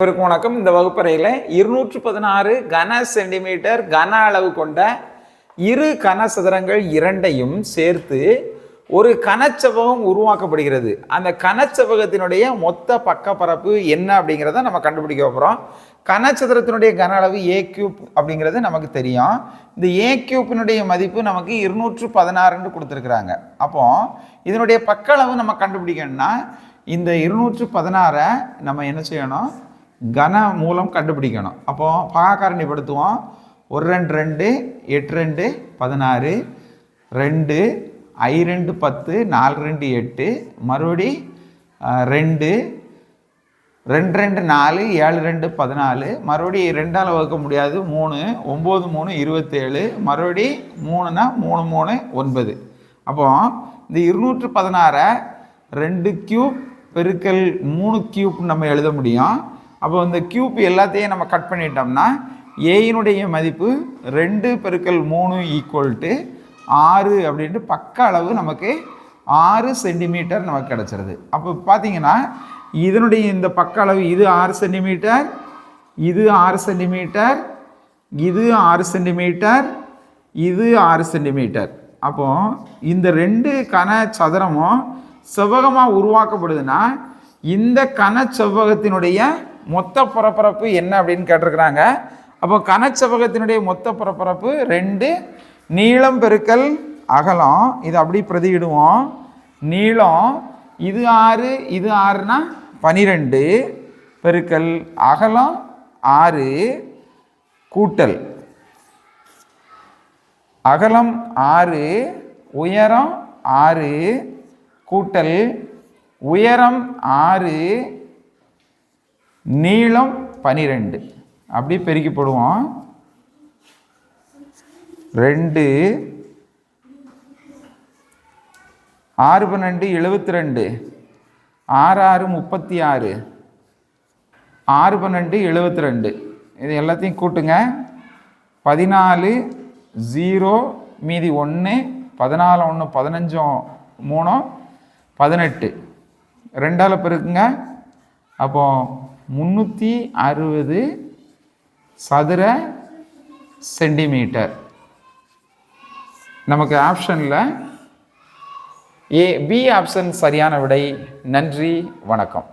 அனைவருக்கும் வணக்கம். இந்த வகுப்பறையில் இருநூற்று பதினாறு கன சென்டிமீட்டர் கன அளவு கொண்ட இரு கனசதுரங்கள் இரண்டையும் சேர்த்து ஒரு கனச்செவ்வகம் உருவாக்கப்படுகிறது. அந்த கனச்செவ்வகத்தினுடைய மொத்த பக்கப்பரப்பு என்ன அப்படிங்கிறத நம்ம கண்டுபிடிக்க போகிறோம் கனச்சதுரத்தினுடைய கன அளவு ஏ கியூப் அப்படிங்கிறது நமக்கு தெரியும். இந்த ஏ கியூப்பினுடைய மதிப்பு நமக்கு இருநூற்று பதினாறுன்னு கொடுத்துருக்குறாங்க. அப்போ இதனுடைய பக்க அளவு நம்ம கண்டுபிடிக்கணும்னா இந்த இருநூற்று பதினாறை நம்ம என்ன செய்யணும்? கன மூலம் கண்டுபிடிக்கணும். அப்போ பாகாரணிப்படுத்துவோம் ஒரு ரெண்டு ரெண்டு எட்டு ரெண்டு பதினாறு ரெண்டு ஐ ரெண்டு பத்து நாலு ரெண்டு எட்டு மறுபடி ரெண்டு ரெண்டு ரெண்டு நாலு ஏழு ரெண்டு பதினாலு மறுபடி ரெண்டால் வகுக்க முடியாது. மூணு ஒம்பது மூணு இருபத்தேழு மறுபடி மூணுனா மூணு மூணு ஒன்பது. அப்போ இந்த இருநூற்று பதினாறை ரெண்டு கியூப் பெருக்கல் மூணு கியூப் நம்ம எழுத முடியும். அப்போ இந்த கியூபி எல்லாத்தையும் நம்ம கட் பண்ணிட்டோம்னா ஏயினுடைய மதிப்பு ரெண்டு பெருக்கல் மூணு ஈக்குவல் டு ஆறு அப்படின்ட்டு பக்க அளவு நமக்கு ஆறு சென்டிமீட்டர் நமக்கு கிடச்சிருது. அப்போ பார்த்தீங்கன்னா இதனுடைய இந்த பக்க அளவு இது ஆறு சென்டிமீட்டர் இது ஆறு சென்டிமீட்டர் இது ஆறு சென்டிமீட்டர் இது ஆறு சென்டிமீட்டர் அப்போ இந்த ரெண்டு கன சதுரமும் செவ்வகமாக உருவாக்கப்படுதுன்னா இந்த கன செவ்வகத்தினுடைய மொத்த பரபரப்பு என்ன அப்படின்னு கேட்டிருக்கிறாங்க? அப்போ கனச்செவ்வகத்தினுடைய மொத்த பரபரப்பு ரெண்டு நீளம் பெருக்கல் அகலம். இதை அப்படி பிரதியிடுவோம். நீளம் இது ஆறு இது ஆறுனா பனிரெண்டு. பெருக்கல் அகலம் ஆறு கூட்டல். அகலம் ஆறு உயரம் ஆறு கூட்டல். உயரம் ஆறு நீளம் பனிரெண்டு. அப்படி பெருக்கி போடுவோம் ரெண்டு. ஆறு பன்னெண்டு எழுபத்தி ரெண்டு ஆறு ஆறு முப்பத்தி ஆறு ஆறு பன்னெண்டு எழுபத்தி ரெண்டு இது எல்லாத்தையும் கூட்டுங்க. பதினாலு ஜீரோ மீதி ஒன்று பதினாலு ஒன்று பதினஞ்சும் மூணோ பதினெட்டு. ரெண்டால் பெருக்குங்க. அப்போது முந்நூற்றி அறுபது சதுர சென்டிமீட்டர். நமக்கு ஆப்ஷனில் ஏ பி ஆப்ஷன் சரியான விடை. நன்றி வணக்கம்.